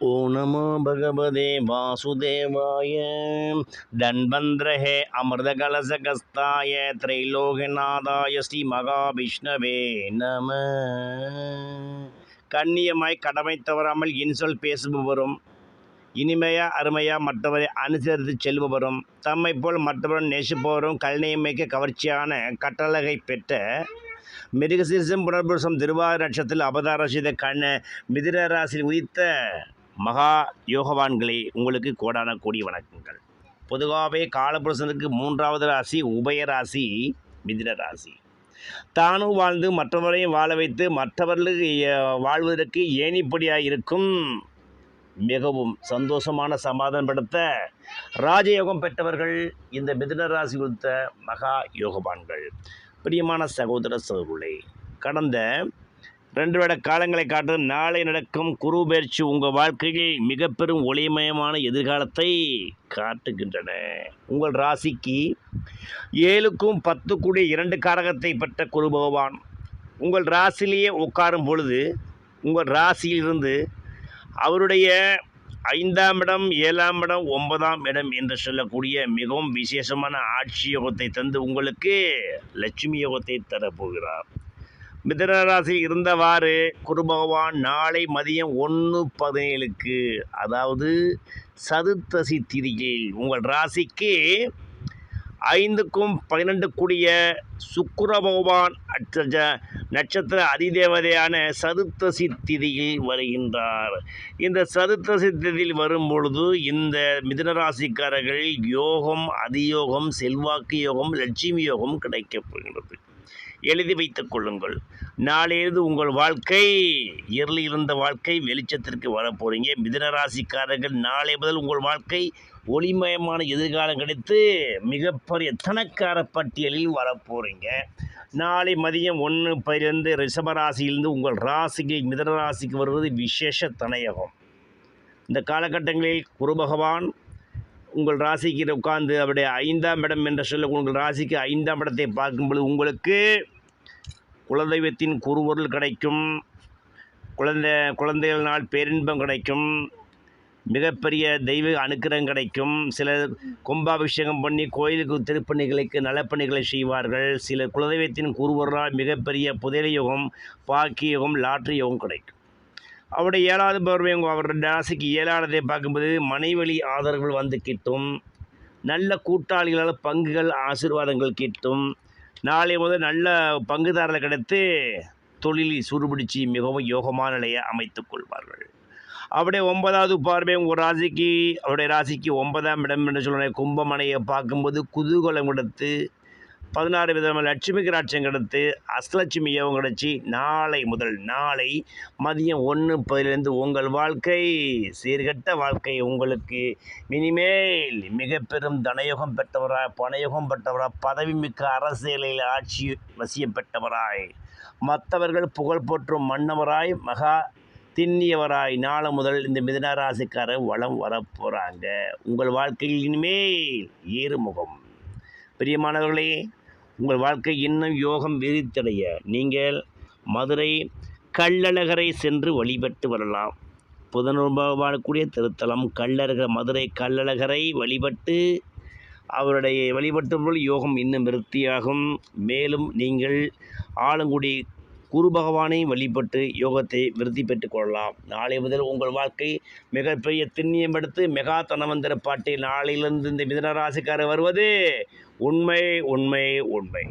ஓ நமோ பகவதே வாசுதேவாய தன்வந்திரஹே அமிர்த கலசகஸ்தாய திரைலோகநாதாய ஸ்ரீ மகாவிஷ்ணவே நம கண்ணியமாய் கடமை தவறாமல் இன்சொல் பேசுபவரும் இனிமையா அருமையா மற்றவரை அனுசரித்து செல்பவரும் தம்மை போல் மற்றவரும் நேசிப்பவரும் கல்நயமிக்க கவர்ச்சியான கட்டளகை பெற்ற மிருகசீர்ஷம் புனர்புருஷம் திருவாரூர் நட்சத்திரத்தில் அவதார செய்த கண்ண மிதிர ராசியில் உதித்த மகா யோகவான்களே உங்களுக்கு கோடான கோடி வணக்கங்கள். பொதுவாகவே காலபுருஷனுக்கு மூன்றாவது ராசி உபயராசி மிதின ராசி. தானும் வாழ்ந்து மற்றவரையும் வாழ வைத்து மற்றவர்களுக்கு வாழ்வதற்கு ஏணிப்படியாக இருக்கும். மிகவும் சந்தோஷமான சமாதானப்படுத்த ராஜயோகம் பெற்றவர்கள் இந்த மிதுன ராசி கொடுத்த மகா யோகவான்கள். பிரியமான சகோதர சகோதரர்களே கடந்த ரெண்டு வருட காலங்களை காட்டும் நாளை நடக்கும் குரு பயிற்சி உங்கள் வாழ்க்கையில் மிக பெரும் ஒளிமயமான எதிர்காலத்தை காட்டுகின்றன. உங்கள் ராசிக்கு ஏழுக்கும் பத்து கூடிய இரண்டு காரகத்தை பெற்ற குரு பகவான். உங்கள் ராசிலேயே உட்காரும் பொழுது உங்கள் ராசியிலிருந்து அவருடைய ஐந்தாம் இடம் ஏழாம் இடம் ஒன்பதாம் இடம் என்று சொல்லக்கூடிய மிகவும் விசேஷமான ஆட்சி யோகத்தை தந்து உங்களுக்கு லட்சுமி யோகத்தை தரப்போகிறார். மிதனராசி இருந்தவாறு குரு பகவான் நாளை மதியம் ஒன்று பதினேழுக்கு அதாவது சதுர்த்தசி திதியில் உங்கள் ராசிக்கு ஐந்துக்கும் பன்னிரெண்டு கூடிய சுக்கர பகவான் அச்ச- நட்சத்திர அதிதேவதையான சதுர்த்தசி திதியில் வருகின்றார். இந்த சதுர்த்தசி திதியில் வரும்பொழுது இந்த மிதனராசிக்காரர்கள் யோகம் அதியோகம் செல்வாக்கு யோகம் லட்சுமி யோகம் கிடைக்கப்படுகிறது எழுதி வைத்துக் கொள்ளுங்கள். நாளையிலிருந்து உங்கள் வாழ்க்கை இருளில் இருந்த வாழ்க்கை வெளிச்சத்திற்கு வரப்போறீங்க. மிதனராசிக்காரர்கள் நாளை முதல் உங்கள் வாழ்க்கை ஒளிமயமான எதிர்காலம் கிடைத்து மிகப்பெரிய தனக்கார பட்டியலில் வரப்போறீங்க. நாளை மதியம் ஒன்று பதிலிருந்து ரிஷபராசியிலிருந்து உங்கள் ராசிக்கு மிதன ராசிக்கு வருவது விசேஷ தனயகம். இந்த காலகட்டங்களில் குரு பகவான் உங்கள் ராசிக்கு உட்கார்ந்து அவருடைய ஐந்தாம் இடம் என்று சொல்ல உங்கள் ராசிக்கு ஐந்தாம் இடத்தை பார்க்கும்பொழுது உங்களுக்கு குலதெய்வத்தின் குருவொருள் கிடைக்கும். குழந்தை குழந்தைகளினால் பேரின்பம் கிடைக்கும். மிகப்பெரிய தெய்வ அனுக்கிரகம் கிடைக்கும். சிலர் கும்பாபிஷேகம் பண்ணி கோயிலுக்கு திருப்பணிகளுக்கு நலப்பணிகளை செய்வார்கள். சில குலதெய்வத்தின் குருவரால் மிகப்பெரிய புதையல யுகம் பாக்கிய யுகம் லாட்ரி யுகம் கிடைக்கும். அவருடைய ஏழாவது பார்வை உங்கள் அவருடைய ராசிக்கு ஏழாவதை பார்க்கும்போது மனைவழி ஆதரவுகள் வந்து கிட்டும். நல்ல கூட்டாளிகளால் பங்குகள் ஆசீர்வாதங்கள் கிட்டும். நாளை முதல் நல்ல பங்குதாரர்கள் கிடைத்து தொழிலில் சுறுபிடிச்சு மிகவும் யோகமான நிலையை அமைத்துக் கொள்வார்கள். அவருடைய ஒன்பதாவது பார்வை உங்கள் ராசிக்கு அவருடைய ராசிக்கு ஒன்பதாம் இடம் என்று சொல்லுற கும்பமனையை பார்க்கும்போது குதூகலம் கொடுத்து பதினாறு விதமான லட்சுமி கிராட்சியம் கிடைத்து அஷ்டலட்சுமி யோகம் கிடச்சி நாளை முதல் நாளை மதியம் ஒன்று பதிலிருந்து உங்கள் வாழ்க்கை சீர்கெட்ட வாழ்க்கை உங்களுக்கு. இனிமேல் மிக பெரும் தனயோகம் பெற்றவராய் பணயோகம் பெற்றவராய் பதவி மிக்க அரசியலில் ஆட்சி வசியம் பெற்றவராய். மற்றவர்கள் புகழ் போற்றும் மன்னவராய் மகா திண்ணியவராய். நாளை முதல் இந்த மிதன ராசிக்காரர் வளம் வரப்போகிறாங்க உங்கள் வாழ்க்கையில் இனிமேல் ஏறுமுகம். பிரியமானவர்களே உங்கள் வாழ்க்கை இன்னும் யோகம் விரித்தடைய. நீங்கள் மதுரை கள்ளழகரை சென்று வழிபட்டு வரலாம். புதனுபாகக்கூடிய திருத்தலம் கள்ளழகர் மதுரை கள்ளழகரை வழிபட்டு அவருடைய வழிபட்டும்போது யோகம் இன்னும் விருத்தியாகும். மேலும் நீங்கள் ஆலங்குடி குரு பகவானை வழிபட்டு யோகத்தை விருத்தி பெற்றுக் கொள்ளலாம். நாளை முதல் உங்கள் வாழ்க்கை மிகப்பெரிய திண்ணியம் எடுத்து மெகா தனவந்திர பாட்டில் நாளையிலிருந்து இந்த மிதனராசிக்காரர் வருவது உண்மை உண்மை உண்மை.